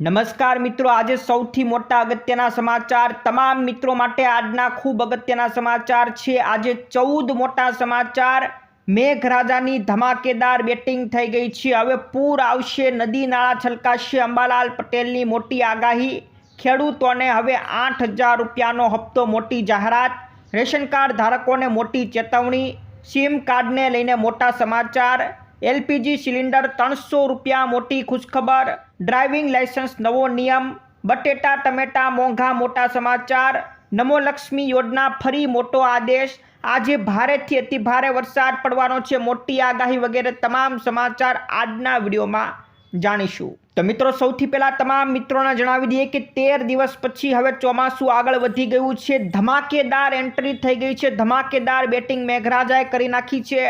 નમસ્કાર મિત્રો, આજે સૌથી મોટા અગત્યના સમાચાર તમામ મિત્રો માટે આજના ખૂબ અગત્યના સમાચાર છે. આજે ચૌદ મોટા સમાચાર. મેઘરાજાની ધમાકેદાર બેટિંગ થઈ ગઈ છે. હવે પૂર આવશે, નદી નાળા છલકાશે, અંબાલાલ પટેલની મોટી આગાહી. ખેડૂતોને હવે આઠ હજાર રૂપિયાનો હપ્તો મોટી જાહેરાત. રેશન કાર્ડ ધારકોને મોટી ચેતવણી. સિમ કાર્ડને લઈને મોટા સમાચાર. એલપીજી સિલિન્ડર ત્રણસો રૂપિયા મોટી ખુશખબર. ડ્રાઇવિંગ લાયસન્સ નવો નિયમ, બટેટા, ટમેટા, મોંઘા, મોટા સમાચાર, નમો લક્ષ્મી યોજના, ફરી મોટો આદેશ. આજે ભારેથી અતિ ભારે વરસાદ પડવાનો છે. મોટી આગાહી વગેરે તમામ સમાચાર આજના વિડીયોમાં જાણીશું. તો મિત્રો, સૌથી પહેલાં તમામ મિત્રોને જણાવી દઈએ કે તેર દિવસ પછી હવે ચોમાસું આગળ વધી ગયું છે. ધમાકેદાર એન્ટ્રી થઈ ગઈ છે. ધમાકેદાર બેટિંગ મેઘરાજાએ કરી નાખી છે.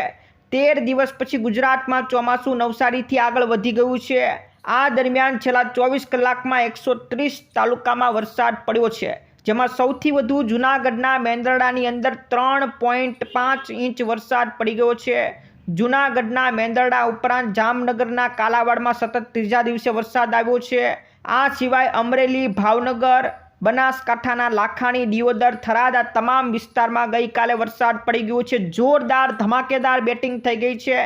તેર દિવસ પછી ગુજરાતમાં ચોમાસું નવસારીથી આગળ વધી ગયું છે. આ દરમિયાન છેલ્લા ચોવીસ કલાકમાં એકસો ત્રીસ તાલુકામાં વરસાદ પડ્યો છે, જેમાં સૌથી વધુ જૂનાગઢના મેંદરડાની અંદર ત્રણ પોઈન્ટ પાંચ ઇંચ વરસાદ પડી ગયો છે. જૂનાગઢના મેંદરડા ઉપરાંત જામનગરના કાલાવાડમાં સતત ત્રીજા દિવસે વરસાદ આવ્યો છે. આ સિવાય અમરેલી, ભાવનગર, બનાસકાંઠાના લાખાણી, દિયોદર, થરાદ આ તમામ વિસ્તારમાં ગઈકાલે વરસાદ પડી ગયો છે. જોરદાર ધમાકેદાર બેટિંગ થઈ ગઈ છે.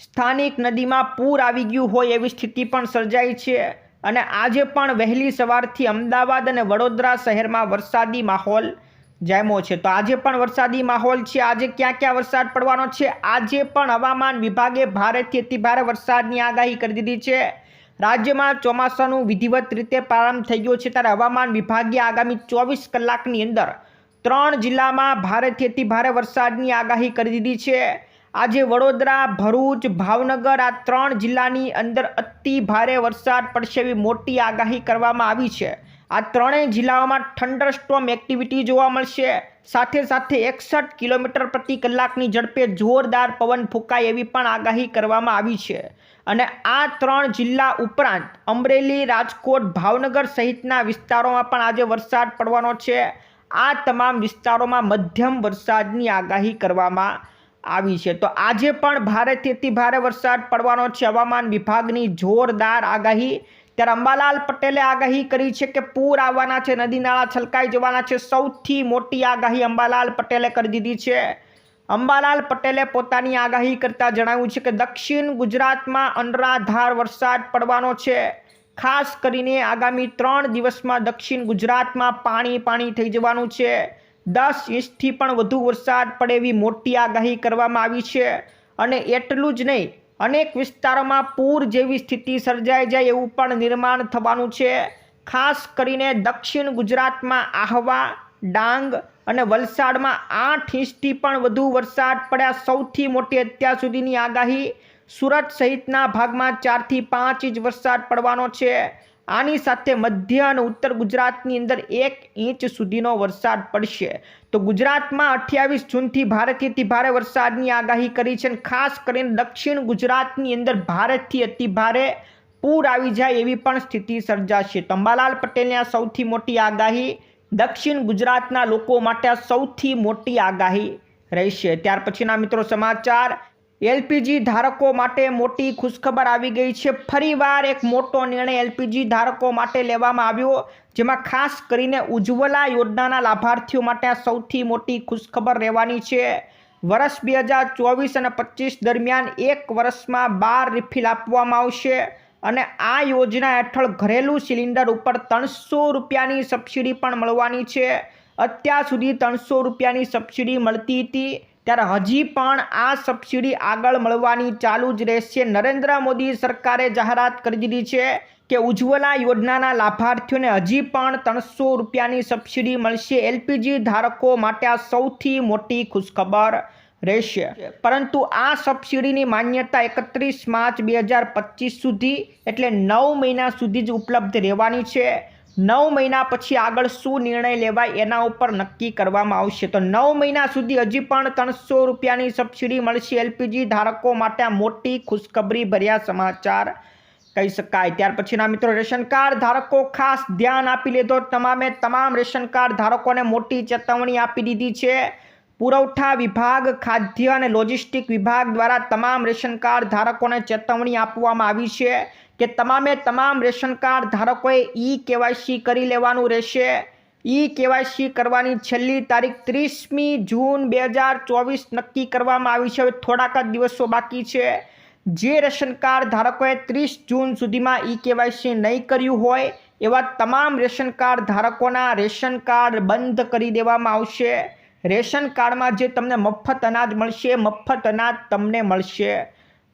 સ્થાનિક નદીમાં પૂર આવી ગયું હોય એવી સ્થિતિ પણ સર્જાઈ છે. અને આજે પણ વહેલી સવારથી અમદાવાદ અને વડોદરા શહેરમાં વરસાદી માહોલ જામ્યો છે. તો આજે પણ વરસાદી માહોલ છે. આજે ક્યાં ક્યાં વરસાદ પડવાનો છે? આજે પણ હવામાન વિભાગે ભારેથી અતિભારે વરસાદની આગાહી કરી દીધી છે. રાજ્યમાં ચોમાસાનું વિધિવત રીતે પ્રારંભ થઈ ગયો છે. ત્યારે હવામાન વિભાગે આગામી ચોવીસ કલાકની અંદર ત્રણ જિલ્લામાં ભારેથી અતિભારે વરસાદની આગાહી કરી દીધી છે. આજે વડોદરા, ભરૂચ, ભાવનગર આ ત્રણ જિલ્લાની અંદર અતિ ભારે વરસાદ પડશે એવી મોટી આગાહી કરવામાં આવી છે. આ ત્રણેય જિલ્લાઓમાં થંડરસ્ટોમ એક્ટિવિટી જોવા મળશે. સાથે સાથે એકસઠ કિલોમીટર પ્રતિ કલાકની ઝડપે જોરદાર પવન ફૂંકાય એવી પણ આગાહી કરવામાં આવી છે. અને આ ત્રણ જિલ્લા ઉપરાંત અમરેલી, રાજકોટ, ભાવનગર સહિતના વિસ્તારોમાં પણ આજે વરસાદ પડવાનો છે. આ તમામ વિસ્તારોમાં મધ્યમ વરસાદની આગાહી કરવામાં આવી છે. તો આજે પણ ભારેથી અતિ ભારે વરસાદ પડવાનો છે. હવામાન વિભાગની જોરદાર આગાહી. ત્યારે અંબાલાલ પટેલે આગાહી કરી છે કે પૂર આવવાના છે, નદી નાળા છલકાઈ જવાના છે. સૌથી મોટી આગાહી અંબાલાલ પટેલે કરી દીધી છે. અંબાલાલ પટેલે પોતાની આગાહી કરતાં જણાવ્યું છે કે દક્ષિણ ગુજરાતમાં અનરાધાર વરસાદ પડવાનો છે. ખાસ કરીને આગામી ત્રણ દિવસમાં દક્ષિણ ગુજરાતમાં પાણી પાણી થઈ જવાનું છે. દસ ઇંચથી પણ વધુ વરસાદ પડે એવી મોટી આગાહી કરવામાં આવી છે. અને એટલું જ નહીં, અનેક વિસ્તારોમાં પૂર જેવી સ્થિતિ સર્જાઈ જાય એવું પણ નિર્માણ થવાનું છે. ખાસ કરીને દક્ષિણ ગુજરાતમાં આહવા, ડાંગ અને વલસાડમાં આઠ ઇંચથી પણ વધુ વરસાદ પડ્યા. સૌથી મોટી અત્યાર સુધીની આગાહી સુરત સહિતના ભાગમાં ચારથી પાંચ ઇંચ વરસાદ પડવાનો છે. આની સાથે મધ્ય અને ઉત્તર ગુજરાતની અંદર એક ઇંચ સુધીનો વરસાદ પડશે. તો ગુજરાતમાં અઠ્યાવીસ જૂનથી ભારેથી ભારે વરસાદની આગાહી કરી છે અને ખાસ કરીને દક્ષિણ ગુજરાતની અંદર ભારેથી અતિ ભારે પૂર આવી જાય એવી પણ સ્થિતિ સર્જાશે. તો અંબાલાલ પટેલની આ સૌથી મોટી આગાહી દક્ષિણ ગુજરાતના લોકો માટે સૌથી મોટી આગાહી રહેશે. ત્યાર પછીના મિત્રો સમાચાર. એલપીજી ધારકો માટે મોટી ખુશખબર આવી ગઈ છે. ફરીવાર એક મોટો નિર્ણય એલપીજી ધારકો માટે લેવામાં આવ્યો, જેમાં ખાસ કરીને ઉજ્જવલા યોજનાના લાભાર્થીઓ માટે આ સૌથી મોટી ખુશખબર રહેવાની છે. વર્ષ બે હજાર ચોવીસ અને પચીસ દરમિયાન એક વર્ષમાં બાર રિફિલ આપવામાં આવશે અને આ યોજના હેઠળ ઘરેલું સિલિન્ડર ઉપર ત્રણસો રૂપિયાની સબસિડી પણ મળવાની છે. અત્યાર સુધી ત્રણસો રૂપિયાની સબસિડી મળતી હતી. ત્યારે હજી પણ આ સબસિડી આગળ મળવાની ચાલુ જ રહેશે. નરેન્દ્ર મોદી સરકારે જાહેરાત કરી દીધી છે કે ઉજ્જવલા યોજનાના લાભાર્થીઓને હજી પણ ત્રણસો રૂપિયાની સબસિડી મળશે. એલપીજી ધારકો માટે આ સૌથી મોટી ખુશખબર રહેશે. પરંતુ આ સબસિડીની માન્યતા એકત્રીસ માર્ચ બે હજાર પચીસ સુધી એટલે નવ મહિના સુધી જ ઉપલબ્ધ રહેવાની છે. નવ મહિના પછી આગળ શું નિર્ણય લેવાય એના ઉપર નક્કી કરવામાં આવશે. તો નવ મહિના સુધી હજી પણ ત્રણસો રૂપિયાની સબસિડી મળશે. એલપીજી ધારકો માટે મોટી ખુશખબરી ભર્યા સમાચાર કહી શકાય. ત્યાર પછીના મિત્રો, રેશન કાર્ડ ધારકો ખાસ ધ્યાન આપી લીધો. તમામે તમામ રેશન કાર્ડ ધારકોને મોટી ચેતવણી આપી દીધી છે. પુરવઠા વિભાગ, ખાદ્ય અને લોજિસ્ટિક વિભાગ દ્વારા તમામ રેશન કાર્ડ ધારકોને ચેતવણી આપવામાં આવી છે. કે તમામે તમામ રેશન કાર્ડ ધારકોએ ઈ કેવાયસી કરી લેવાનું રહેશે. ઈ કેવાયસી કરવાની છેલ્લી તારીખ ત્રીસમી જૂન બે હજાર ચોવીસ નક્કી કરવામાં આવી છે. હવે થોડાક જ દિવસો બાકી છે. જે રેશન કાર્ડ ધારકોએ ત્રીસ જૂન સુધીમાં ઈ કેવાયસી નહીં કર્યું હોય, એવા તમામ રેશન કાર્ડ ધારકોના રેશન કાર્ડ બંધ કરી દેવામાં આવશે. રેશન કાર્ડમાં જે તમને મફત અનાજ મળશે, મફત અનાજ તમને મળશે.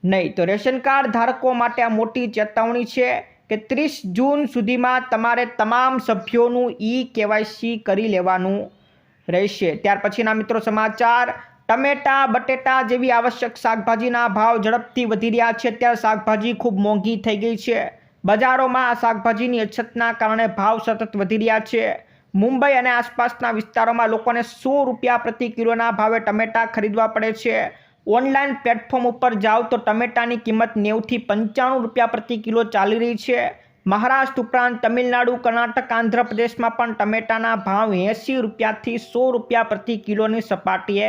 નહીં. તો રેશન કાર્ડ ધારકો માટે આ મોટી ચેતવણી છે કે ત્રીસ જૂન સુધીમાં તમારે તમામ સભ્યોનું ઈ કેવાયસી કરી લેવાનું રહેશે. ત્યાર પછીના મિત્રો સમાચાર. ટમેટા, બટેટા જેવી આવશ્યક શાકભાજીના ભાવ ઝડપથી વધી રહ્યા છે. ત્યારે શાકભાજી ખૂબ મોંઘી થઈ ગઈ છે. બજારોમાં આ શાકભાજીની અછતના કારણે ભાવ સતત વધી રહ્યા છે. મુંબઈ અને આસપાસના વિસ્તારોમાં લોકોને સો રૂપિયા પ્રતિ કિલોના ભાવે ટમેટા ખરીદવા પડે છે. ઓનલાઈન પ્લેટફોર્મ ઉપર જાઓ તો ટમેટાની કિંમત નેવથી પંચાણું રૂપિયા પ્રતિ કિલો ચાલી રહી છે. મહારાષ્ટ્ર ઉપરાંત તમિલનાડુ, કર્ણાટક, આંધ્રપ્રદેશમાં પણ ટમેટાના ભાવ એંસી રૂપિયાથી સો રૂપિયા પ્રતિ કિલોની સપાટીએ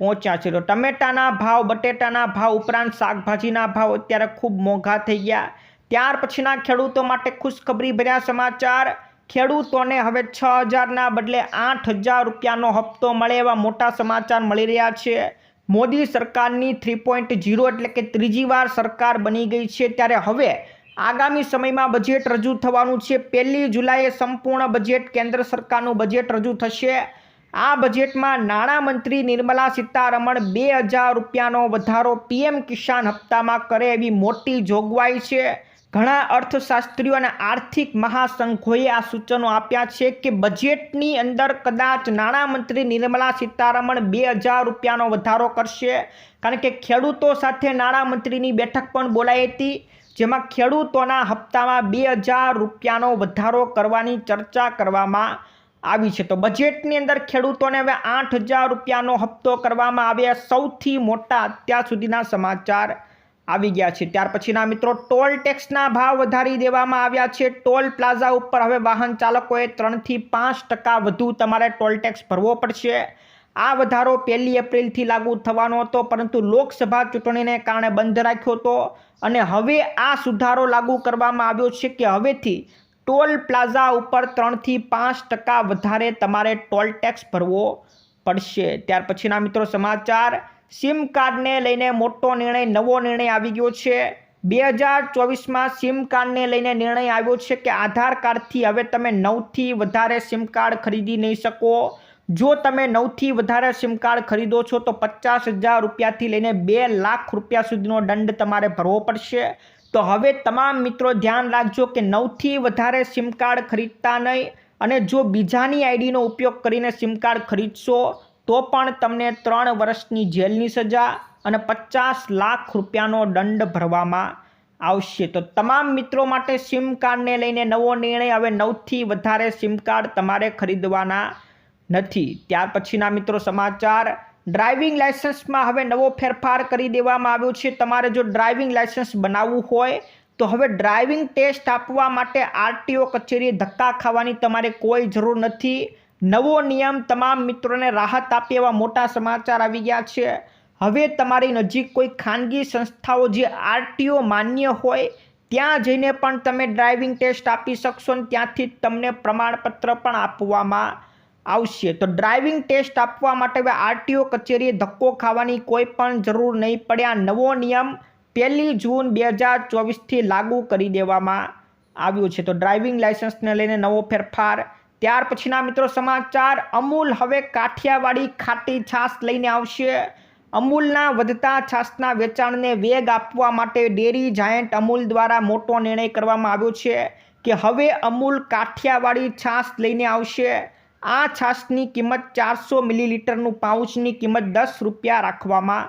પહોંચ્યા છે. તો ટમેટાના ભાવ, બટેટાના ભાવ ઉપરાંત શાકભાજીના ભાવ અત્યારે ખૂબ મોંઘા થઈ ગયા. ત્યાર પછીના ખેડૂતો માટે ખુશખબરી ભર્યા સમાચાર. ખેડૂતોને હવે છ હજારના બદલે આઠ હજાર રૂપિયાનો હપ્તો મળે એવા મોટા સમાચાર મળી રહ્યા છે. મોદી સરકારની થ્રી પોઈન્ટ ઝીરો એટલે કે ત્રીજી વાર સરકાર બની ગઈ છે ત્યારે હવે આગામી સમયમાં બજેટ રજૂ થવાનું છે. પહેલી જુલાઈએ સંપૂર્ણ બજેટ કેન્દ્ર સરકારનું બજેટ રજૂ થશે. આ બજેટમાં નાણામંત્રી નિર્મલા સીતારમણ બે હજાર રૂપિયાનો વધારો પીએમ કિસાન હપ્તામાં કરે એવી મોટી જોગવાઈ છે. ઘણા અર્થશાસ્ત્રીઓ અને આર્થિક મહાસંઘોએ આ સૂચનો આપ્યા છે કે બજેટની અંદર કદાચ નાણામંત્રી નિર્મલા સીતારમણ બે હજાર રૂપિયાનો વધારો કરશે. કારણ કે ખેડૂતો સાથે નાણામંત્રીની બેઠક પણ બોલાઈ હતી, જેમાં ખેડૂતોના હપ્તામાં બે હજાર રૂપિયાનો વધારો કરવાની ચર્ચા કરવામાં આવી છે. તો બજેટની અંદર ખેડૂતોને હવે આઠ હજાર રૂપિયાનો હપ્તો કરવામાં આવ્યા. સૌથી મોટા અત્યાર સુધીના સમાચાર આવી ગયા છે. ત્યાર પછીના મિત્રો ટોલ ટેક્સના ભાવ વધારી દેવામાં આવ્યા છે. ટોલ પ્લાઝા ઉપર હવે વાહન ચાલકોએ ત્રણથી પાંચ ટકા વધુ તમારે ટોલ ટેક્સ ભરવો પડશે. આ વધારો પહેલી એપ્રિલથી લાગુ થવાનો હતો, પરંતુ લોકસભા ચૂંટણીને કારણે બંધ રાખ્યો હતો અને હવે આ સુધારો લાગુ કરવામાં આવ્યો છે કે હવેથી ટોલ પ્લાઝા ઉપર ત્રણથી પાંચ ટકા વધારે તમારે ટોલ ટેક્સ ભરવો પડશે. ત્યાર પછીના મિત્રો સમાચાર. સિમ કાર્ડને લઈને મોટો નિર્ણય, નવો નિર્ણય આવી ગયો છે. બે હજાર ચોવીસમાં સિમ કાર્ડને લઈને નિર્ણય આવ્યો છે કે આધાર કાર્ડથી હવે તમે નવથી વધારે સિમ કાર્ડ ખરીદી નહીં શકો. જો તમે નવથી વધારે સિમ કાર્ડ ખરીદો છો તો પચાસ હજાર રૂપિયાથી લઈને બે લાખ રૂપિયા સુધીનો દંડ તમારે ભરવો પડશે. તો હવે તમામ મિત્રો ધ્યાન રાખજો કે નવથી વધારે સિમ કાર્ડ ખરીદતા નહીં. અને જો બીજાની આઈડીનો ઉપયોગ કરીને સિમ કાર્ડ ખરીદશો તો પણ તમને ત્રણ વર્ષની જેલની સજા અને પચાસ લાખ રૂપિયાનો દંડ ભરવામાં આવશે. તો તમામ મિત્રો માટે સિમ કાર્ડને લઈને નવો નિર્ણય હવે નવથી વધારે સિમ કાર્ડ તમારે ખરીદવાના નથી. ત્યાર પછીના મિત્રો સમાચાર. ડ્રાઇવિંગ લાઇસન્સમાં હવે નવો ફેરફાર કરી દેવામાં આવ્યો છે. તમારે જો ડ્રાઇવિંગ લાઇસન્સ બનાવવું હોય, તો હવે ડ્રાઇવિંગ ટેસ્ટ આપવા માટે આરટીઓ કચેરીએ ધક્કા ખાવાની તમારે કોઈ જરૂર નથી. નવો નિયમ તમામ મિત્રોને રાહત આપે એવા મોટા સમાચાર આવી ગયા છે. હવે તમારી નજીક કોઈ ખાનગી સંસ્થાઓ જે આરટીઓ માન્ય હોય, ત્યાં જઈને પણ તમે ડ્રાઇવિંગ ટેસ્ટ આપી શકશો ને ત્યાંથી તમને પ્રમાણપત્ર પણ આપવામાં આવશે. તો ડ્રાઇવિંગ ટેસ્ટ આપવા માટે હવે આરટીઓ કચેરીએ ધક્કો ખાવાની કોઈ પણ જરૂર નહીં પડે. આ નવો નિયમ પહેલી જૂન બે હજાર ચોવીસથી લાગુ કરી દેવામાં આવ્યો છે. તો ડ્રાઇવિંગ લાઇસન્સને લઈને નવો ફેરફાર ત્યાર પછીના મિત્રો સમાચાર, અમૂલ હવે કાઠિયાવાડી ખાટી છાશ લઈને આવશે. અમૂલના વધતા છાશના વેચાણને વેગ આપવા માટે ડેરી જાયન્ટ અમૂલ દ્વારા મોટો નિર્ણય કરવામાં આવ્યો છે કે હવે અમૂલ કાઠિયાવાડી છાશ લઈને આવશે. આ છાશની કિંમત ચારસો મિલીલીટરનું પાઉચની કિંમત દસ રૂપિયા રાખવામાં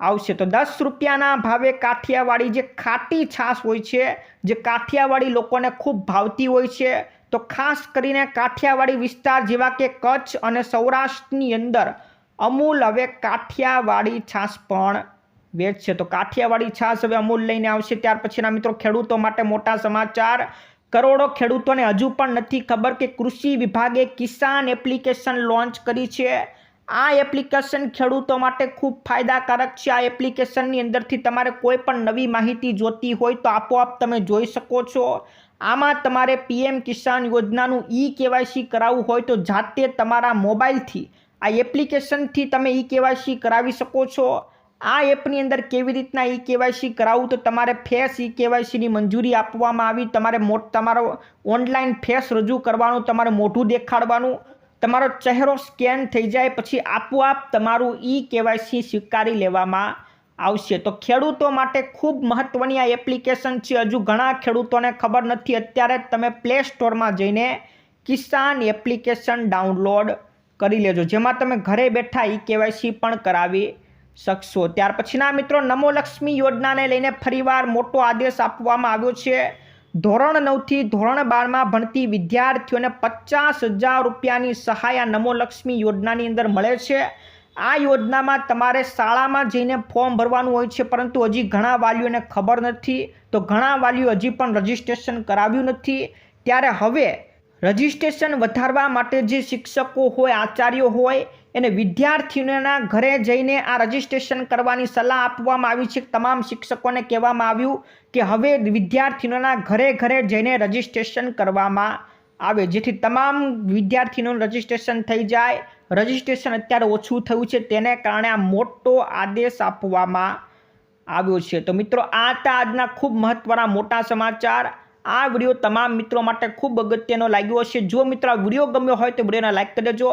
આવશે. તો દસ રૂપિયાના ભાવે કાઠિયાવાડી જે ખાટી છાશ હોય છે, જે કાઠિયાવાડી લોકોને ખૂબ ભાવતી હોય છે તો ખાસ કરીને કાઠિયાવાડી વિસ્તાર જેવા કે કચ્છ અને સૌરાષ્ટ્રની અંદર અમૂલ હવે કાઠિયાવાડી છાશ પણ વેચશે. તો કાઠિયાવાડી છાશ હવે અમૂલ લઈને આવશે. ત્યાર પછીના મિત્રો ખેડૂતો માટે મોટા સમાચાર. કરોડો ખેડૂતોને હજુ પણ નથી ખબર કે કૃષિ વિભાગે કિસાન એપ્લિકેશન લોન્ચ કરી છે. આ એપ્લિકેશન ખેડૂતો માટે ખૂબ ફાયદાકારક છે. આ એપ્લિકેશનની અંદરથી તમારે કોઈ પણ નવી માહિતી જોતી હોય તો આપોઆપ તમે જોઈ શકો છો. આમાં તમારે પીએમ કિસાન યોજનાનું ઈ કેવાયસી કરાવવું હોય તો જાતે તમારા મોબાઈલથી આ એપ્લિકેશનથી તમે ઈ કેવાયસી કરાવી શકો છો. આ એપની અંદર કેવી રીતના ઈ કેવાયસી કરાવવું તો તમારે ફેસ ઈ કેવાયસીની મંજૂરી આપવામાં આવી. તમારે મોટ, તમારો ઓનલાઈન ફેસ રજૂ કરવાનું, તમારે મોઢું દેખાડવાનું. તમારો ચહેરો સ્કેન થઈ જાય પછી આપોઆપ તમારું ઈ કેવાયસી સ્વીકારી લેવામાં આવશે. તો ખેડૂતો માટે ખૂબ મહત્ત્વની આ એપ્લિકેશન છે. હજુ ઘણા ખેડૂતોને ખબર નથી. અત્યારે તમે પ્લે સ્ટોરમાં જઈને કિસાન એપ્લિકેશન ડાઉનલોડ કરી લેજો. જેમાં તમે ઘરે બેઠા ઈ કેવાયસી પણ કરાવી શકશો. ત્યાર પછીના મિત્રો, નમો લક્ષ્મી યોજનાને લઈને ફરીવાર મોટો આદેશ આપવામાં આવ્યો છે. ધોરણ નવથી ધોરણ બારમાં ભણતી વિદ્યાર્થીઓને પચાસ હજાર રૂપિયાની સહાય નમો લક્ષ્મી યોજનાની અંદર મળે છે. આ યોજનામાં તમારે શાળામાં જઈને ફોર્મ ભરવાનું હોય છે, પરંતુ હજી ઘણા વાલીઓને ખબર નથી. તો ઘણા વાલીઓ હજી પણ રજિસ્ટ્રેશન કરાવ્યું નથી. ત્યારે હવે રજિસ્ટ્રેશન વધારવા માટે જે શિક્ષકો હોય, આચાર્યો હોય એને વિદ્યાર્થીઓના ઘરે જઈને આ રજિસ્ટ્રેશન કરવાની સલાહ આપવામાં આવી છે. તમામ શિક્ષકોને કહેવામાં આવ્યું કે હવે વિદ્યાર્થીઓના ઘરે ઘરે જઈને રજિસ્ટ્રેશન કરવામાં આવે. જેથી તમામ વિદ્યાર્થીઓનું રજિસ્ટ્રેશન થઈ જાય. રજિસ્ટ્રેશન અત્યારે ઓછું થયું છે. તેને કારણે આ મોટો આદેશ આપવામાં આવ્યો છે. તો મિત્રો, આ હતા આજના ખૂબ મહત્ત્વના મોટા સમાચાર. આ વીડિયો તમામ મિત્રો માટે ખૂબ અગત્યનો લાગ્યો હશે. જો મિત્રો આ વીડિયો ગમ્યો હોય તો વિડીયોને લાઈક કરી દેજો.